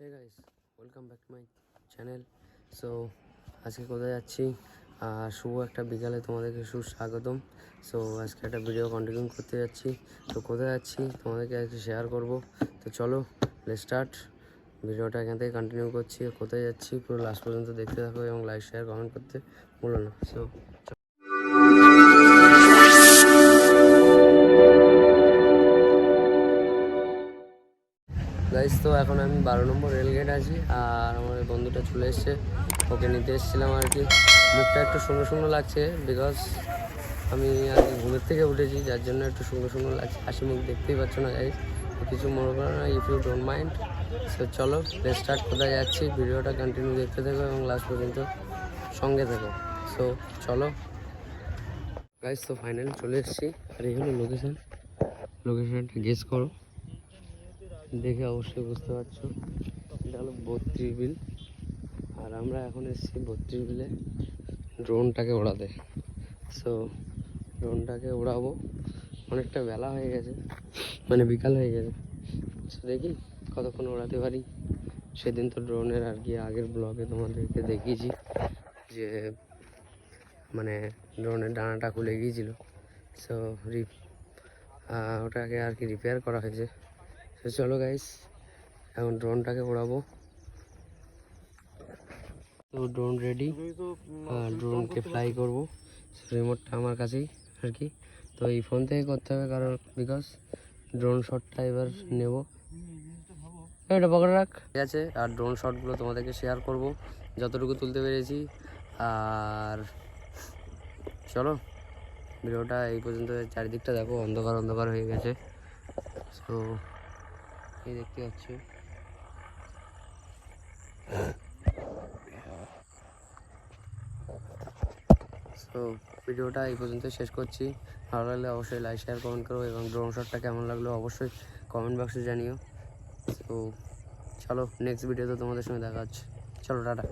Hey guys welcome back to my channel so আজকে কোথায় যাচ্ছি? আর শুভ একটা বিকালে তোমাদেরকে সুস্বাগতম। সো আজকে একটা ভিডিও কন্টিনিউ করতে যাচ্ছি। তো কোথায় যাচ্ছি? তোমাদেরকে আজকে শেয়ার করব। তো চলো লেট স্টার্ট ভিডিওটা এখান থেকে কন্টিনিউ করছি। কোথায় যাচ্ছি? পুরো লাস্ট পর্যন্ত দেখতে থাকো এবং লাইক শেয়ার কমেন্ট করতে ভুলো না। সো গাইস তো এখন আমি বারো নম্বর রেলগেট আছি, আর আমার বন্ধুটা চলে এসছে। ওকে নিতে এসেছিলাম আর কি। মুখটা একটু শুকনো শুকনো লাগছে বিকজ আমি আর কি ঘুমের থেকে উঠেছি, যার জন্য একটু শুকনো শুকনো লাগছে। হাসি মুখ দেখতেই পাচ্ছ না গাইস তো কিছু মনে করো না if you don't mind so চলো স্টার্ট কোথায় যাচ্ছি? ভিডিওটা কন্টিনিউ দেখতে থাকো এবং লাস্ট পর্যন্ত সঙ্গে থাকো। সো চলো। গাইস তো ফাইনালি চলে এসেছি। আর হলো লোকেশন লোকেশনটা গেস করো। দেখে অবশ্যই বুঝতে পারছ। এটা হলো বত্রিশ বিল। আর আমরা এখন এসেছি বত্রিশ বিলে ড্রোনটাকে ওড়াতে। সো ড্রোনটাকে ওড়াবো। অনেকটা বেলা হয়ে গেছে। মানে বিকাল হয়ে গেছে। সো দেখি কতক্ষণ ওড়াতে পারি। সেদিন তো ড্রোনের আর কি আগের ব্লগে তোমাদেরকে দেখিয়েছি যে মানে ড্রোনের ডানাটা খুলে গিয়েছিল। সো রিপ ওটাকে আর কি রিপেয়ার করা হয়েছে। তো চলো গাইস এখন ড্রোনটাকে উড়াবো তো ড্রোন রেডি আর ড্রোনকে ফ্লাই করব। রিমোটটা আমার কাছেই আর কি। তো এই ফোন থেকে করতে হবে কারণ বিকজ ড্রোন শটটা এবার নেব। এটা পকেটে রাখ। ঠিক আছে, আর ড্রোন শটগুলো তোমাদেরকে শেয়ার করব। যতটুকু তুলতে পেরেছি। আর চলো, ভিডিওটা এই পর্যন্ত, চারিদিকটা দেখো, অন্ধকার অন্ধকার হয়ে গেছে। তো এই দেখতে পাচ্ছ। তো ভিডিওটা এই পর্যন্ত শেষ করছি। ভালো লাগলে অবশ্যই লাইক শেয়ার কমেন্ট করো এবং ড্রোন শটটা কেমন লাগল অবশ্যই কমেন্ট বক্সে জানিও। তো চলো নেক্সট ভিডিওতে তোমাদের সঙ্গে দেখা হচ্ছে। চলো, টাটা।